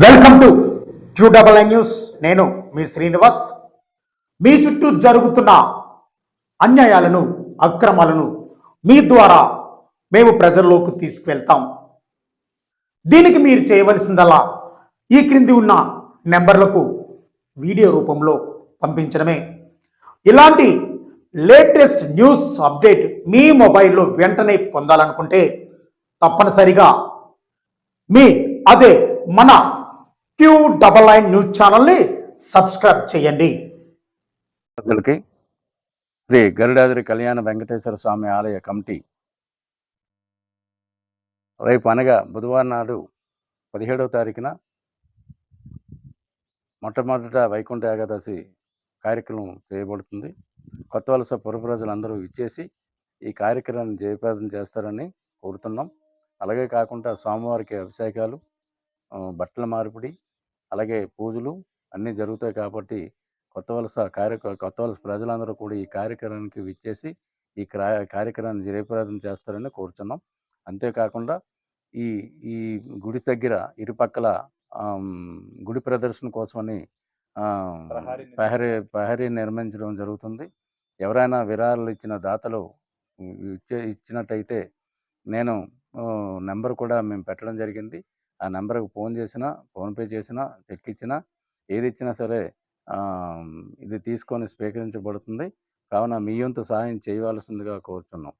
Welcome to Q double I news నేను మీ శ్రీనివాస్. మీ చుట్టూ జరుగుతున్న అన్యాయాలను అక్రమాలను మీ ద్వారా మేము ప్రజల్లోకి తీసుకువెళ్తాం. దీనికి మీరు చేయవలసిందల్లా ఈ క్రింది ఉన్న నెంబర్లకు వీడియో రూపంలో పంపించడమే. ఇలాంటి లేటెస్ట్ న్యూస్ అప్డేట్ మీ మొబైల్లో వెంటనే పొందాలనుకుంటే తప్పనిసరిగా మీ అదే మన క్యూ డబల్ నైన్ న్యూస్ ఛానల్ని సబ్స్క్రైబ్ చేయండి. ప్రజలకి శ్రీ గరుడాద్రి కళ్యాణ వెంకటేశ్వర స్వామి ఆలయ కమిటీ రేపు అనగా బుధవారం నాడు పదిహేడవ తారీఖున మొట్టమొదట వైకుంఠ ఏకాదశి కార్యక్రమం చేయబడుతుంది. కొత్త వలస పుర ప్రజలందరూ ఇచ్చేసి ఈ కార్యక్రమాన్ని జయప్రదం చేస్తారని కోరుతున్నాం. అలాగే కాకుండా స్వామివారికి అభిషేకాలు బట్టల మార్పిడి అలాగే పూజలు అన్నీ జరుగుతాయి కాబట్టి కొత్త వలస కార్య కొత్త వలస ప్రజలందరూ కూడా ఈ కార్యక్రమానికి విచ్చేసి ఈ క్రా- కార్యక్రమాన్ని జయప్రదం చేస్తారని కోరుతున్నాం అంతేకాకుండా ఈ ఈ గుడి దగ్గర ఇరుపక్కల గుడి ప్రదర్శన కోసమని ప్రహరీ ప్రహరీ నిర్మించడం జరుగుతుంది. ఎవరైనా విరాళాలు ఇచ్చిన దాతలు ఇచ్చే ఇచ్చినట్టయితే నేను నెంబర్ కూడా మేము పెట్టడం జరిగింది. ఆ నెంబర్కి ఫోన్ చేసినా ఫోన్పే చేసినా చెక్ ఇచ్చినా ఏది ఇచ్చినా సరే ఇది తీసుకొని స్వీకరించబడుతుంది. కావున మీ వంతు సహాయం చేయవలసిందిగా కోరుతున్నాం